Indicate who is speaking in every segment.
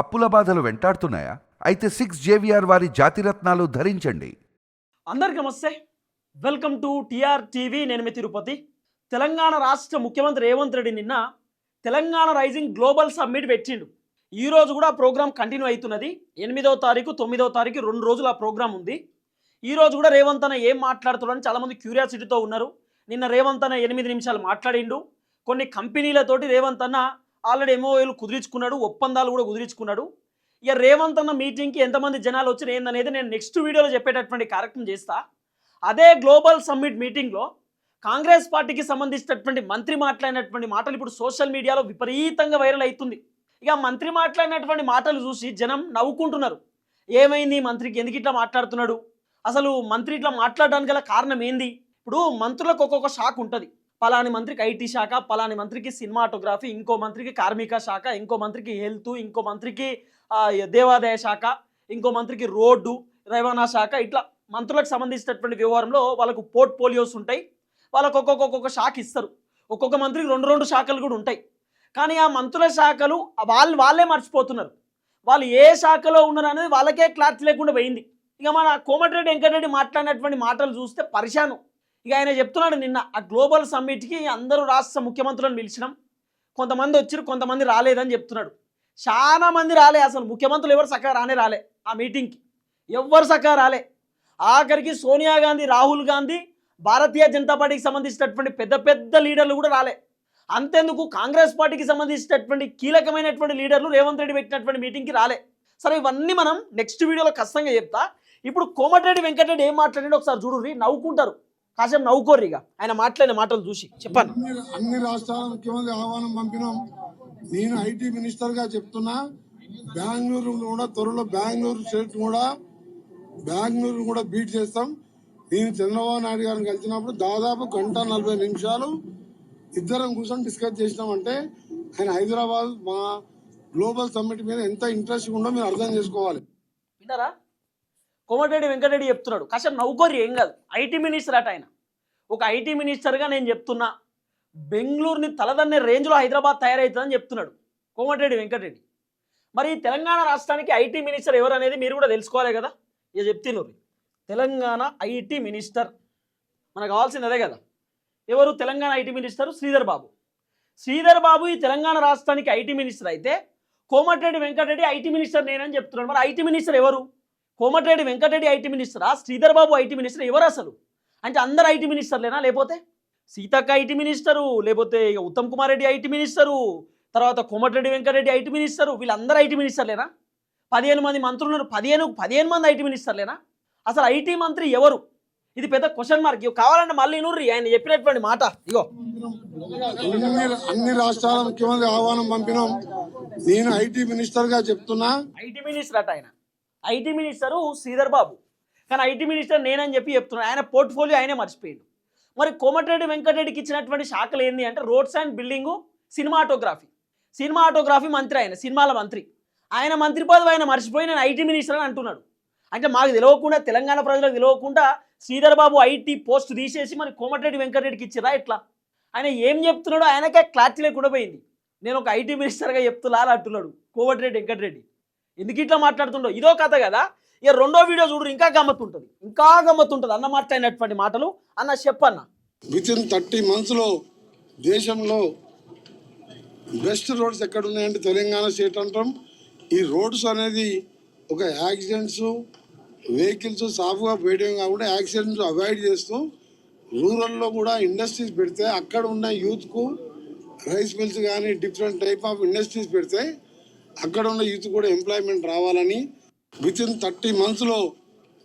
Speaker 1: అప్పుల బాధలు వెంటాడుతున్నాయా? అయితే సిక్స్ జేవిఆర్ వారి జాతిరత్నాలు ధరించండి.
Speaker 2: అందరికి నమస్తే. Welcome to TR TV. నేను మీ తిరుపతి. తెలంగాణ రాష్ట్ర ముఖ్యమంత్రి రేవంత్ రెడ్డి నిన్న తెలంగాణ రైజింగ్ గ్లోబల్ సమ్మిట్ పెట్టిండు. ఈ రోజు కూడా ప్రోగ్రామ్ కంటిన్యూ అవుతున్నది. ఎనిమిదవ తారీఖు తొమ్మిదవ తారీఖు రెండు రోజులు ఆ ప్రోగ్రామ్ ఉంది. ఈ రోజు కూడా రేవంత్ అన్న ఏం మాట్లాడుతున్నాడని చాలామంది క్యూరియాసిటీతో ఉన్నారు. నిన్న రేవంత్ అన్న ఎనిమిది నిమిషాలు మాట్లాడిండు. కొన్ని కంపెనీలతోటి రేవంత్ అన్న ఆల్రెడీ ఎంఓఏలు కుదిరించుకున్నాడు ఒప్పందాలు కూడా కుదిరించుకున్నాడు. ఇక రేవంత్ అన్న మీటింగ్కి ఎంతమంది జనాలు వచ్చి ఏందనేది నేను నెక్స్ట్ వీడియోలో చెప్పేటటువంటి కార్యక్రమం చేస్తా. అదే గ్లోబల్ సమ్మిట్ మీటింగ్లో కాంగ్రెస్ పార్టీకి సంబంధించినటువంటి మంత్రి మాట్లాడినటువంటి మాటలు ఇప్పుడు సోషల్ మీడియాలో విపరీతంగా వైరల్ అవుతుంది. ఇక మంత్రి మాట్లాడినటువంటి మాటలు చూసి జనం నవ్వుకుంటున్నారు. ఏమైంది మంత్రికి? ఎందుకు ఇట్లా మాట్లాడుతున్నాడు? అసలు మంత్రి ఇట్లా మాట్లాడడానికి గల కారణం ఏంది? ఇప్పుడు మంత్రులకు ఒక్కొక్క షాక్ ఉంటుంది. పలాని మంత్రికి ఐటీ శాఖ పలాని మంత్రికి సినిమాటోగ్రఫీ ఇంకో మంత్రికి కార్మిక శాఖ ఇంకో మంత్రికి హెల్త్ ఇంకో మంత్రికి దేవాదాయ శాఖ ఇంకో మంత్రికి రోడ్డు రవాణా శాఖ ఇట్లా మంత్రులకు సంబంధించినటువంటి వ్యవహారంలో వాళ్ళకు పోర్ట్ఫోలియోస్ ఉంటాయి. వాళ్ళకు ఒక్కొక్క ఒక్కొక్క శాఖ ఇస్తారు. ఒక్కొక్క మంత్రికి రెండు రెండు శాఖలు కూడా ఉంటాయి. కానీ ఆ మంత్రుల శాఖలు వాళ్ళు వాళ్ళే మర్చిపోతున్నారు. వాళ్ళు ఏ శాఖలో ఉన్నారు అనేది వాళ్ళకే క్లారిటీ లేకుండా పోయింది. ఇక మన కోమటిరెడ్డి వెంకటరెడ్డి మాట్లాడినటువంటి మాటలు చూస్తే పరిశాను. ఇక ఆయన చెప్తున్నాడు నిన్న ఆ గ్లోబల్ సమ్మిట్కి అందరూ రాష్ట్ర ముఖ్యమంత్రులను పిలిచినాం. కొంతమంది వచ్చారు కొంతమంది రాలేదని చెప్తున్నాడు. చాలా మంది రాలే అసలు. ముఖ్యమంత్రులు ఎవరు సక్కగా రానే రాలే ఆ మీటింగ్కి. ఎవ్వరు సక్కగా రాలే. ఆఖరికి సోనియా గాంధీ రాహుల్ గాంధీ భారతీయ జనతా పార్టీకి సంబంధించినటువంటి పెద్ద పెద్ద లీడర్లు కూడా రాలే. అంతెందుకు కాంగ్రెస్ పార్టీకి సంబంధించినటువంటి కీలకమైనటువంటి లీడర్లు రేవంత్ రెడ్డి పెట్టినటువంటి మీటింగ్కి రాలే. సరే ఇవన్నీ మనం నెక్స్ట్ వీడియోలో ఖచ్చితంగా చెప్తా. ఇప్పుడు కోమటిరెడ్డి వెంకటరెడ్డి ఏం మాట్లాడాడో ఒకసారి చూడుర్రి నవ్వుకుంటారు. కాసేపు నవ్వుకోర్రి ఇక. ఆయన మాట్లాడిన మాటలు చూసి చెప్పండి
Speaker 3: అన్ని అన్ని రాష్ట్రాల ముఖ్యమంత్రి ఆహ్వానం పంపినాం. నేను ఐటీ మినిస్టర్గా చెప్తున్నా బెంగళూరు కూడా త్వరలో బెంగళూరు స్టేట్ కూడా బెంగళూరు కూడా బీట్ చేస్తాం. నేను చంద్రబాబు నాయుడు గారిని కలిసినప్పుడు దాదాపు గంట నలభై నిమిషాలు ఇద్దరం కూర్చొని డిస్కస్ చేసినామంటే ఆయన హైదరాబాద్ మా గ్లోబల్ సమ్మిట్ మీద ఎంత ఇంట్రెస్ట్ ఉందో మీరు అర్థం చేసుకోవాలి.
Speaker 2: విన్నారా? కోమటిరెడ్డి వెంకటరెడ్డి చెప్తున్నాడు కాసేపు నౌకరి ఏం కాదు. ఐటీ మినిస్టర్ అట ఆయన. ఒక ఐటీ మినిస్టర్గా నేను చెప్తున్నా బెంగళూరుని తలదన్నే రేంజ్లో హైదరాబాద్ తయారవుతుందని చెప్తున్నాడు కోమటిరెడ్డి వెంకటరెడ్డి. మరి ఈ తెలంగాణ రాష్ట్రానికి ఐటీ మినిస్టర్ ఎవరు అనేది మీరు కూడా తెలుసుకోవాలి కదా? ఇక చెప్తున్నారు. Telangana IT minister. మనకు కావాల్సింది అదే కదా. ఎవరు? Telangana IT minister Sridhar Babu. Sridhar Babu ఈ తెలంగాణ రాష్ట్రానికి ఐటీ మినిస్టర్ అయితే కోమటిరెడ్డి వెంకటరెడ్డి ఐటీ మినిస్టర్ నేనని చెప్తున్నాడు. మరి ఐటీ మినిస్టర్ ఎవరు? Komatireddy Venkatreddy IT మినిస్టరా? Sridhar Babu IT minister? ఎవరు అసలు? అంటే అందరు ఐటీ మినిస్టర్లేనా? లేకపోతే సీతక్క ఐటీ మినిస్టరు లేకపోతే ఇక ఉత్తమ్ కుమార్ రెడ్డి ఐటీ మినిస్టరు తర్వాత కోమటిరెడ్డి వెంకటరెడ్డి ఐటీ మినిస్టరు వీళ్ళందరూ ఐటీ మినిస్టర్లేనా? పదిహేను మంది మంత్రులు ఉన్నారు పదిహేను పదిహేను మంది ఐటీ మినిస్టర్లేనా? అసలు ఐటీ మంత్రి ఎవరు? ఇది పెద్ద క్వశ్చన్ మార్క్. ఇగో కావాలంటే మళ్ళీ నూర్రి ఆయన చెప్పినటువంటి మాట. ఇగో.
Speaker 3: అన్ని అన్ని రాష్ట్రాల ముఖ్యమంత్రి ఆహ్వానం పంపినాం. నేను ఐటీ మినిస్టర్గా చెప్తున్నా.
Speaker 2: ఐటీ మినిస్టర్ అట ఆయన. IT minister Sridhar Babu. కానీ ఐటీ మినిస్టర్ నేనని చెప్పి చెప్తున్నాను ఆయన పోర్ట్ఫోలియో ఆయనే మర్చిపోయాడు. మరి కోమటిరెడ్డి వెంకటరెడ్డికి ఇచ్చినటువంటి శాఖలు ఏంది అంటే roads and building cinematography. Cinematography మంత్రి ఆయన సినిమాల మంత్రి. ఆయన మంత్రి పదవి ఆయన మర్చిపోయి నేను ఐటీ మినిస్టర్ అని అంటున్నాడు. అంటే మాకు తెలియకుండా తెలంగాణ ప్రజలకు తెలియకుండా శ్రీధర్ బాబు ఐటీ పోస్ట్ తీసేసి మరి కోమటిరెడ్డి వెంకటరెడ్డికి ఇచ్చిరా ఎట్లా? ఆయన ఏం చెప్తున్నాడో ఆయనకే క్లారిటీ లేకుండా పోయింది. నేను ఒక ఐటీ మినిస్టర్గా చెప్తున్నా అని అంటున్నాడు కోమటిరెడ్డి వెంకటరెడ్డి. ఎందుకు ఇట్లా మాట్లాడుతుండో? ఇదో కథ కదా. ఇక రెండో వీడియో చూడు ఇంకా గమ్మత్తు ఉంటుంది ఇంకా గమ్మత్తు ఉంటుంది అన్న మాట్లాడినటువంటి మాటలు అన్న చెప్పన్న.
Speaker 3: విత్ ఇన్ థర్టీ మంత్స్లో దేశంలో బెస్ట్ రోడ్స్ ఎక్కడ ఉన్నాయంటే తెలంగాణ స్టేట్ అంటాం. ఈ రోడ్స్ అనేది ఒక యాక్సిడెంట్స్ వెహికల్స్ సాఫ్గా పోయడం కాకుండా యాక్సిడెంట్స్ అవాయిడ్ చేస్తూ రూరల్లో కూడా ఇండస్ట్రీస్ పెడితే అక్కడ ఉన్న యూత్కు రైస్ మిల్స్ కానీ డిఫరెంట్ టైప్ ఆఫ్ ఇండస్ట్రీస్ పెడితే అక్కడ ఉన్న యూత్ కూడా ఎంప్లాయ్మెంట్ రావాలని విత్ ఇన్ థర్టీ మంత్స్లో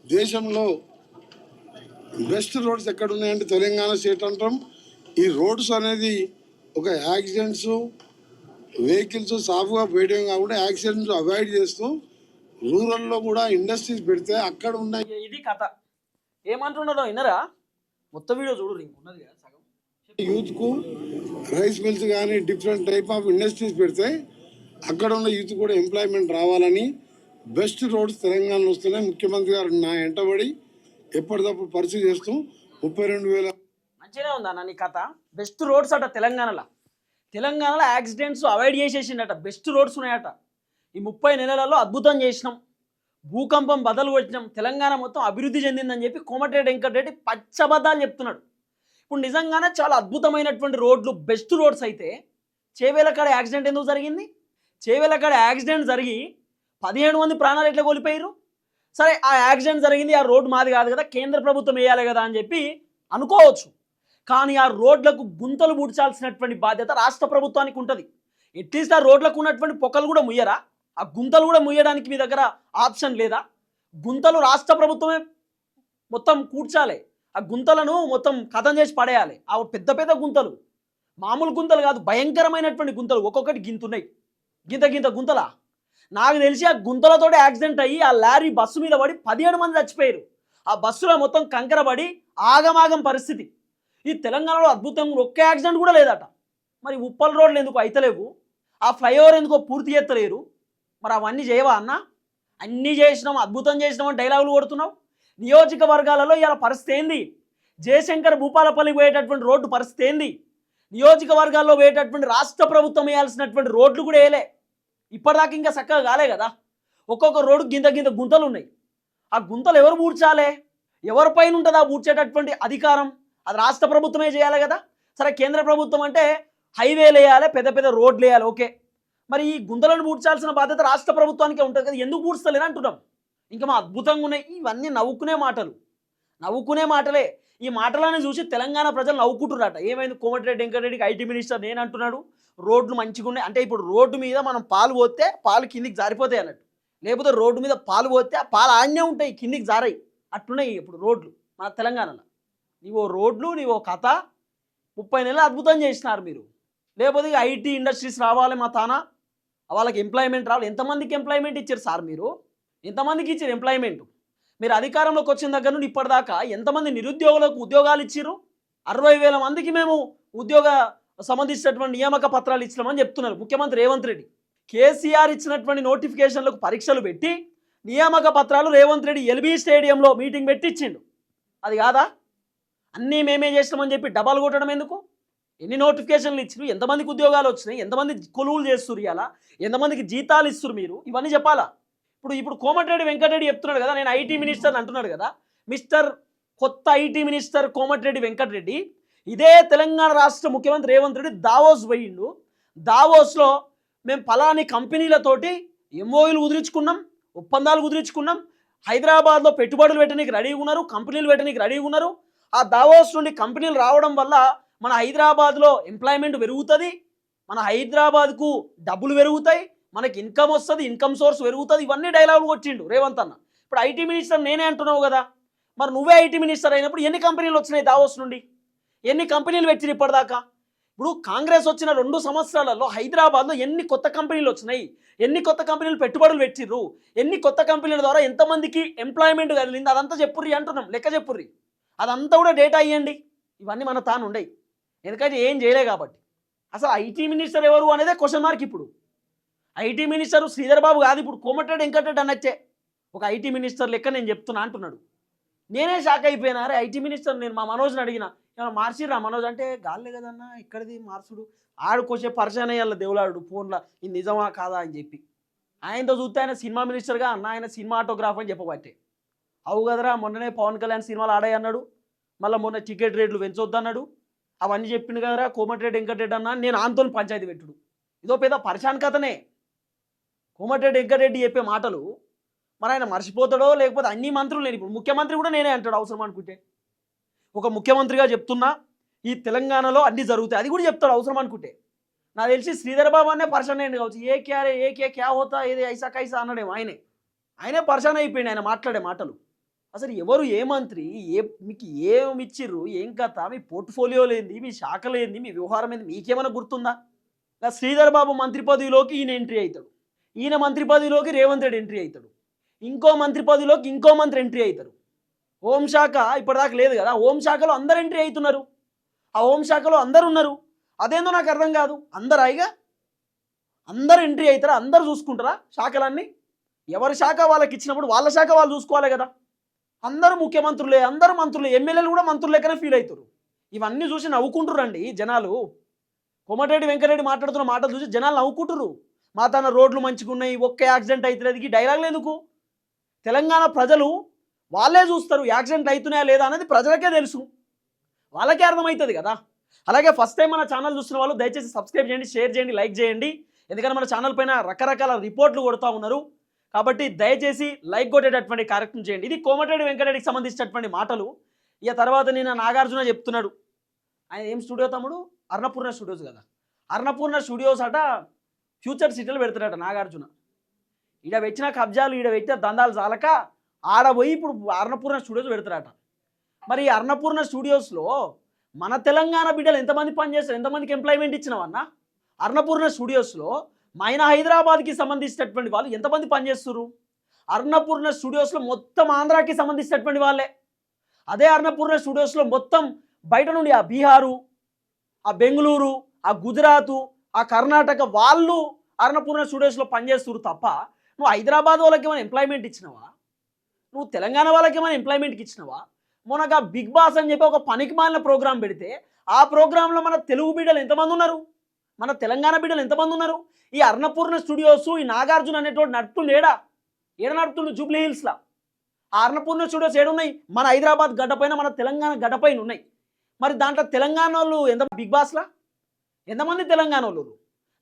Speaker 3: దేశంలో బెస్ట్ రోడ్స్ ఎక్కడ ఉన్నాయంటే తెలంగాణ స్టేట్ అంటాం. ఈ రోడ్స్ అనేది ఒక యాక్సిడెంట్స్ వెహికల్స్ సాఫ్గా పోయడం కాకుండా యాక్సిడెంట్స్ అవాయిడ్ చేస్తూ రూరల్లో కూడా ఇండస్ట్రీస్ పెడితే అక్కడ ఉన్న
Speaker 2: ఇక ఇది కథ. ఏమంటున్నారో విన్నరా మొత్తం వీడియో చూడు ఉన్నది కదా సగం.
Speaker 3: యూత్కు రైస్ మిల్స్ కానీ డిఫరెంట్ టైప్ ఆఫ్ ఇండస్ట్రీస్ పెడితే అక్కడ ఉన్న యూత్ కూడా ఎంప్లాయ్మెంట్ రావాలని బెస్ట్ రోడ్స్ తెలంగాణలో వస్తున్నాయి. ముఖ్యమంత్రి గారు నా వెంటబడి ఎప్పటికప్పుడు పరిచయం చేస్తూ. ముప్పై రెండు వేల
Speaker 2: మంచిగానే ఉందా నీ కథ? బెస్ట్ రోడ్స్ అట తెలంగాణలో. తెలంగాణలో యాక్సిడెంట్స్ అవాయిడ్ చేసేసిండట. బెస్ట్ రోడ్స్ ఉన్నాయట. ఈ ముప్పై నెలలలో అద్భుతం చేసినాం. భూకంపం బదలు వచ్చినాం తెలంగాణ మొత్తం అభివృద్ధి చెందిందని చెప్పి కోమటిరెడ్డి వెంకటరెడ్డి పచ్చబద్దాలు చెప్తున్నాడు. ఇప్పుడు నిజంగానే చాలా అద్భుతమైనటువంటి రోడ్లు బెస్ట్ రోడ్స్ అయితే చేవేల కాడ యాక్సిడెంట్ ఎందుకు జరిగింది? చేవేల కాడ యాక్సిడెంట్ జరిగి పదిహేను మంది ప్రాణాలు ఎట్లా కోల్పోయారు సరే ఆ యాక్సిడెంట్ జరిగింది ఆ రోడ్ మాది కాదు కదా కేంద్ర ప్రభుత్వం వేయాలి కదా అని చెప్పి అనుకోవచ్చు. కానీ ఆ రోడ్లకు గుంతలు పూడ్చాల్సినటువంటి బాధ్యత రాష్ట్ర ప్రభుత్వానికి ఉంటుంది. ఎట్లీస్ట్ ఆ రోడ్లకు ఉన్నటువంటి పొక్కలు కూడా ముయ్యరా? ఆ గుంతలు కూడా ముయ్యడానికి మీ దగ్గర ఆప్షన్ లేదా? గుంతలు రాష్ట్ర ప్రభుత్వమే మొత్తం కూర్చాలి ఆ గుంతలను మొత్తం కథం చేసి పడేయాలి. ఆ పెద్ద పెద్ద గుంతలు. మామూలు గుంతలు కాదు భయంకరమైనటువంటి గుంతలు ఒక్కొక్కటి గింతున్నాయి. గింత గింత గుంతలా? నాకు తెలిసి ఆ గుంతలతో యాక్సిడెంట్ అయ్యి ఆ లారీ బస్సు మీద పడి పదిహేడు మంది చచ్చిపోయారు. ఆ బస్సులో మొత్తం కంకర పడి ఆగమాగం పరిస్థితి. ఈ తెలంగాణలో అద్భుతంగా ఒక్క యాక్సిడెంట్ కూడా లేదట. మరి ఉప్పల్ రోడ్లు ఎందుకు అయితలేవు? ఆ ఫ్లైఓవర్ ఎందుకో పూర్తి చేస్తలేరు? మరి అవన్నీ చేయవా అన్న? అన్నీ చేసినాం అద్భుతం చేసినామని డైలాగులు కొడుతున్నావు? నియోజకవర్గాలలో ఇలా పరిస్థితి ఏంది? జయశంకర్ భూపాలపల్లికి పోయేటటువంటి రోడ్డు పరిస్థితి ఏంది? నియోజకవర్గాల్లో పోయేటటువంటి రాష్ట్ర ప్రభుత్వం వేయాల్సినటువంటి రోడ్లు కూడా వేయలే. ఇప్పటిదాకా ఇంకా చక్కగా కాలే కదా. ఒక్కొక్క రోడ్డు గింత గింత గుంతలు ఉన్నాయి. ఆ గుంతలు ఎవరు పూడ్చాలే ఎవరిపైన ఉంటుంది ఆ పూడ్చేటటువంటి అధికారం? అది రాష్ట్ర ప్రభుత్వమే చేయాలి కదా. సరే కేంద్ర ప్రభుత్వం అంటే హైవేలు వేయాలి పెద్ద పెద్ద రోడ్లు వేయాలి ఓకే. మరి ఈ గుంతలను పూడ్చాల్సిన బాధ్యత రాష్ట్ర ప్రభుత్వానికే ఉంటుంది కదా. ఎందుకు పూడ్చలేదు అంటున్నాం? ఇంకా మా అద్భుతంగా ఉన్నాయి. ఇవన్నీ నవ్వుకునే మాటలు. నవ్వుకునే మాటలే. ఈ మాటలను చూసి తెలంగాణ ప్రజలు నవ్వుకుంటున్నారట. ఏమైంది? కోమటిరెడ్డి వెంకటరెడ్డికి ఐటీ మినిస్టర్ నేను అంటున్నాడు. రోడ్లు మంచిగా ఉన్నాయి. అంటే ఇప్పుడు రోడ్డు మీద మనం పాలు పోతే పాలు కిందికి జారిపోతాయి అన్నట్టు. లేకపోతే రోడ్డు మీద పాలు పోతే ఆ పాలు ఆడనే ఉంటాయి కిందికి జారాయి. అట్లున్నాయి ఇప్పుడు రోడ్లు మన తెలంగాణలో. నీవో రోడ్లు నీవో కథ. ముప్పై నెలలు అద్భుతం చేసినారు మీరు. లేకపోతే ఐటీ ఇండస్ట్రీస్ రావాలి మా తాన? వాళ్ళకి ఎంప్లాయ్మెంట్ రావాలి. ఎంతమందికి ఎంప్లాయ్మెంట్ ఇచ్చారు సార్ మీరు? ఎంతమందికి ఇచ్చారు ఎంప్లాయ్మెంట్ మీరు అధికారంలోకి వచ్చిన దగ్గర నుండి ఇప్పటిదాకా ఎంతమంది నిరుద్యోగులకు ఉద్యోగాలు ఇచ్చారు అరవై వేల మందికి మేము ఉద్యోగ సంబంధించినటువంటి నియామక పత్రాలు ఇచ్చినామని చెప్తున్నారు ముఖ్యమంత్రి రేవంత్ రెడ్డి. కేసీఆర్ ఇచ్చినటువంటి నోటిఫికేషన్లకు పరీక్షలు పెట్టి నియామక పత్రాలు రేవంత్ రెడ్డి ఎల్బీ స్టేడియంలో మీటింగ్ పెట్టి ఇచ్చిండు అది కాదా? అన్నీ మేమే చేసినామని చెప్పి డబాలు కొట్టడం ఎందుకు? ఎన్ని నోటిఫికేషన్లు ఇచ్చారు ఎంతమందికి ఉద్యోగాలు వచ్చినాయి? ఎంతమంది కొలువులు చేస్తున్నారు ఇలా ఎంతమందికి జీతాలు ఇస్తారు మీరు? ఇవన్నీ చెప్పాలా? ఇప్పుడు ఇప్పుడు కోమటిరెడ్డి వెంకటరెడ్డి చెప్తున్నాడు కదా నేను ఐటీ మినిస్టర్ అంటున్నాడు కదా మిస్టర్ కొత్త ఐటీ మినిస్టర్ కోమటిరెడ్డి వెంకటరెడ్డి ఇదే తెలంగాణ రాష్ట్ర ముఖ్యమంత్రి రేవంత్ రెడ్డి దావోస్ పోయిండు. దావోస్లో మేము ఫలాని కంపెనీలతోటి ఎంఓయూలు కుదిరించుకున్నాం ఒప్పందాలు కుదిరించుకున్నాం. హైదరాబాద్లో పెట్టుబడులు పెట్టడానికి రెడీగా ఉన్నారు కంపెనీలు పెట్టడానికి రెడీగా ఉన్నారు. ఆ దావోస్ నుండి కంపెనీలు రావడం వల్ల మన హైదరాబాద్లో ఎంప్లాయ్మెంట్ పెరుగుతుంది మన హైదరాబాద్కు డబ్బులు పెరుగుతాయి మనకి ఇన్కమ్ వస్తుంది ఇన్కమ్ సోర్స్ పెరుగుతుంది. ఇవన్నీ డైలాగులు కొట్టిండు రేవంత్ అన్న. ఇప్పుడు ఐటీ మినిస్టర్ నేనే అంటున్నావు కదా. మరి నువ్వే ఐటీ మినిస్టర్ అయినప్పుడు ఎన్ని కంపెనీలు వచ్చినాయి దావోస్ నుండి? ఎన్ని కంపెనీలు పెట్టిరు ఇప్పటిదాకా? ఇప్పుడు కాంగ్రెస్ వచ్చిన రెండు సంవత్సరాలలో హైదరాబాద్లో ఎన్ని కొత్త కంపెనీలు వచ్చినాయి? ఎన్ని కొత్త కంపెనీలు పెట్టుబడులు పెట్టిర్రు? ఎన్ని కొత్త కంపెనీల ద్వారా ఎంతమందికి ఎంప్లాయ్మెంట్ కలిగింది? అదంతా చెప్పుర్రి అంటున్నాం లెక్క చెప్పుర్రి. అదంతా కూడా డేటా ఇవ్వండి ఇవన్నీ మన తాను ఉండయి. ఎందుకంటే ఏం చేయలే కాబట్టి. అసలు ఐటీ మినిస్టర్ ఎవరు అనేదే క్వశ్చన్ మార్క్ ఇప్పుడు. ఐటీ మినిస్టర్ శ్రీధర్ బాబు కాదు ఇప్పుడు కోమటరెడ్డి వెంకటరెడ్డి అనొచ్చే ఒక ఐటీ మినిస్టర్ లెక్క నేను చెప్తున్నా అంటున్నాడు. నేనే షాక్ అయిపోయినా అరే ఐటీ మినిస్టర్ నేను మా మనోజ్ని అడిగిన ఏమన్నా మార్చిర్రా మనోజ్? అంటే గాల్లే కదన్నా ఇక్కడిది మార్చుడు. ఆడుకొచ్చే పరిచయం అయ్యాల దేవులాడు ఫోన్లో ఇది నిజమా కాదా అని చెప్పి. ఆయనతో చూస్తే ఆయన సినిమా మినిస్టర్గా అన్న ఆయన సినిమాటోగ్రాఫ్ అని చెప్పబట్టే. అవు కదరా మొన్ననే పవన్ కళ్యాణ్ సినిమాలు ఆడాయి అన్నాడు. మళ్ళీ మొన్న టికెట్ రేట్లు పెంచొద్దన్నాడు అవన్నీ చెప్పిండు కదరా కోమటిరెడ్డి వెంకటరెడ్డి అన్న నేను ఆంతోని పంచాయతీ పెట్టుడు. ఇదో పెద్ద పరిశాన్ కథనే కోమటిరెడ్డి వెంకటరెడ్డి చెప్పే మాటలు మరి ఆయన మర్చిపోతాడో లేకపోతే అన్ని మంత్రులు నేను ఇప్పుడు ముఖ్యమంత్రి కూడా నేనే అంటాడు అవసరం అనుకుంటే. ఒక ముఖ్యమంత్రిగా చెప్తున్నా ఈ తెలంగాణలో అన్ని జరుగుతాయి. అది కూడా చెప్తాడు అవసరం అనుకుంటే. నాకు తెలిసి శ్రీధర్ బాబు అనే పర్సన్ అయ్యింది కావచ్చు. ఏ క్యారే ఏ క్యా క్యా హోతా ఏది ఐసా కైసా అన్నాడేమో ఆయనే. ఆయనే పర్సన్ అయిపోయింది ఆయన మాట్లాడే మాటలు. అసలు ఎవరు ఏ మంత్రి ఏ మీకు ఏమి ఇచ్చిర్రు ఏం కథ మీ పోర్ట్ఫోలియో లేనిది మీ శాఖ లేనిది మీ వ్యవహారం ఏంది మీకేమైనా గుర్తుందా? ఇలా శ్రీధర్ బాబు మంత్రి పదవిలోకి ఈయన ఎంట్రీ అవుతాడు ఈయన మంత్రి పదవిలోకి రేవంత్ రెడ్డి ఎంట్రీ అవుతాడు ఇంకో మంత్రి పదవిలోకి ఇంకో మంత్రి ఎంట్రీ అవుతారు హోంశాఖ ఇప్పటిదాకా లేదు కదా. హోంశాఖలో అందరు ఎంట్రీ అవుతున్నారు. ఆ హోంశాఖలో అందరు ఉన్నారు. అదేందో నాకు అర్థం కాదు. అందరు అయిగా అందరు ఎంట్రీ అవుతారా? అందరు చూసుకుంటారా శాఖలన్నీ? ఎవరి శాఖ వాళ్ళకి ఇచ్చినప్పుడు వాళ్ళ శాఖ వాళ్ళు చూసుకోవాలి కదా. అందరూ ముఖ్యమంత్రులే అందరూ మంత్రులే ఎమ్మెల్యేలు కూడా మంత్రులు లెక్కనే ఫీల్ అవుతారు. ఇవన్నీ చూసి నవ్వుకుంటురండి జనాలు. కోమటిరెడ్డి వెంకటరెడ్డి మాట్లాడుతున్న మాటలు చూసి జనాలు నవ్వుకుంటురు మా తన రోడ్లు మంచిగా ఉన్నాయి ఒక్క యాక్సిడెంట్ అవుతుంది ఈ డైలాగులు ఎందుకు? తెలంగాణ ప్రజలు వాళ్ళే చూస్తారు యాక్సిడెంట్ అవుతున్నాయా లేదా అనేది ప్రజలకే తెలుసు. వాళ్ళకే అర్థమవుతుంది కదా. అలాగే ఫస్ట్ టైం మన ఛానల్ చూస్తున్న వాళ్ళు దయచేసి సబ్స్క్రైబ్ చేయండి షేర్ చేయండి లైక్ చేయండి. ఎందుకంటే మన ఛానల్ పైన రకరకాల రిపోర్ట్లు కొడుతూ ఉన్నారు. కాబట్టి దయచేసి లైక్ కొట్టేటటువంటి కార్యక్రమం చేయండి. ఇది కోమటిరెడ్డి వెంకటరెడ్డికి సంబంధించినటువంటి మాటలు. ఇక తర్వాత నేను నాగార్జున చెప్తున్నాడు. ఆయన ఏం స్టూడియో తమ్ముడు? అన్నపూర్ణ స్టూడియోస్ కదా. అన్నపూర్ణ స్టూడియోస్ అట ఫ్యూచర్ సిటీలో పెడతాడట నాగార్జున. ఈడ పెట్టిన కబ్జాలు ఈడ పెట్టిన దందాలు చాలక ఆడపోయి ఇప్పుడు అన్నపూర్ణ స్టూడియోస్ పెడతారట. మరి ఈ అన్నపూర్ణ స్టూడియోస్లో మన తెలంగాణ బిడ్డలు ఎంతమంది పనిచేస్తారు? ఎంతమందికి ఎంప్లాయ్మెంట్ ఇచ్చినావన్న? అన్నపూర్ణ స్టూడియోస్లో మైన హైదరాబాద్కి సంబంధించినటువంటి వాళ్ళు ఎంతమంది పనిచేస్తున్నారు అన్నపూర్ణ స్టూడియోస్లో మొత్తం ఆంధ్రాకి సంబంధించినటువంటి వాళ్ళే. అదే అన్నపూర్ణ స్టూడియోస్లో మొత్తం బయట నుండి ఆ బీహారు ఆ బెంగళూరు ఆ గుజరాతు ఆ కర్ణాటక వాళ్ళు అన్నపూర్ణ స్టూడియోస్లో పనిచేస్తున్నారు తప్ప నువ్వు హైదరాబాద్ వాళ్ళకి ఏమైనా ఎంప్లాయ్మెంట్ ఇచ్చినావా? నువ్వు తెలంగాణ వాళ్ళకి ఏమైనా ఎంప్లాయ్మెంట్కి ఇచ్చినవా? మొన్నగా బిగ్ బాస్ అని చెప్పి ఒక పనికి మాలిన ప్రోగ్రాం పెడితే ఆ ప్రోగ్రాంలో మన తెలుగు బిడ్డలు ఎంతమంది ఉన్నారు? మన తెలంగాణ బిడ్డలు ఎంతమంది ఉన్నారు? ఈ అన్నపూర్ణ స్టూడియోస్ ఈ నాగార్జున అనేటోడు నడుపుతుంది ఏడా ఏడ నడుపుతుండు జూబ్లీ హిల్స్లో? ఆ అన్నపూర్ణ స్టూడియోస్ ఏడున్నాయి? మన హైదరాబాద్ గడ్డపైన మన తెలంగాణ గడ్డపైన ఉన్నాయి. మరి దాంట్లో తెలంగాణ వాళ్ళు ఎంత బిగ్ బాస్లా? ఎంతమంది తెలంగాణ వాళ్ళు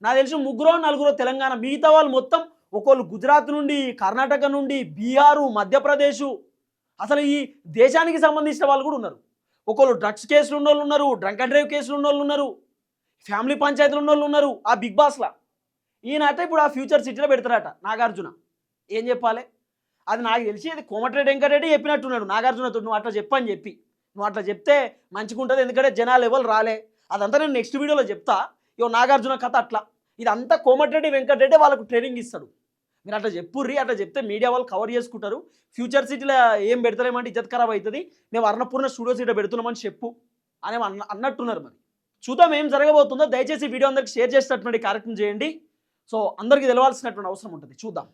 Speaker 2: నాకు తెలిసి ముగ్గురో నలుగురో తెలంగాణ మిగతా వాళ్ళు మొత్తం ఒకళ్ళు గుజరాత్ నుండి కర్ణాటక నుండి బీహారు మధ్యప్రదేశ్. అసలు ఈ దేశానికి సంబంధించిన వాళ్ళు కూడా ఉన్నారు. ఒకళ్ళు డ్రగ్స్ కేసులు ఉన్న వాళ్ళు ఉన్నారు డ్రంక్ అండ్ డ్రైవ్ కేసులు ఉన్న వాళ్ళు ఉన్నారు ఫ్యామిలీ పంచాయతీలు ఉన్న వాళ్ళు ఉన్నారు ఆ బిగ్ బాస్లా. ఈయనట ఇప్పుడు ఆ ఫ్యూచర్ సిటీలో పెడతారట నాగార్జున. ఏం చెప్పాలి? అది నాకు తెలిసి అది కోమటిరెడ్డి వెంకటరెడ్డి చెప్పినట్టున్నాడు. నాగార్జునతో నువ్వు అట్లా చెప్పని చెప్పి. నువ్వు అట్లా చెప్తే మంచిగా ఉంటుంది ఎందుకంటే జనాలు ఎవరు రాలే. అదంతా నేను నెక్స్ట్ వీడియోలో చెప్తా. ఇవో నాగార్జున కథ అట్లా. ఇదంతా కోమటిరెడ్డి వెంకటరెడ్డి వాళ్ళకు ట్రైనింగ్ ఇస్తాడు. మీరు అట్లా చెప్పుర్రి అట్లా చెప్తే మీడియా వాళ్ళు కవర్ చేసుకుంటారు. ఫ్యూచర్ సిటీలో ఏం పెడతలేమంటే ఇజ్జత్ ఖరాబ్ అవుతుంది. మేము అన్నపూర్ణ స్టూడియో ఇట్లా పెడుతున్నామని చెప్పు అని అన్న అన్నట్టున్నారు మరి. చూద్దాం ఏం జరగబోతుందో. దయచేసి వీడియో అందరికి షేర్ చేసేటటువంటి కార్యక్రమం చేయండి. సో అందరికీ తెలవాల్సినటువంటి అవసరం ఉంటుంది. చూద్దాం.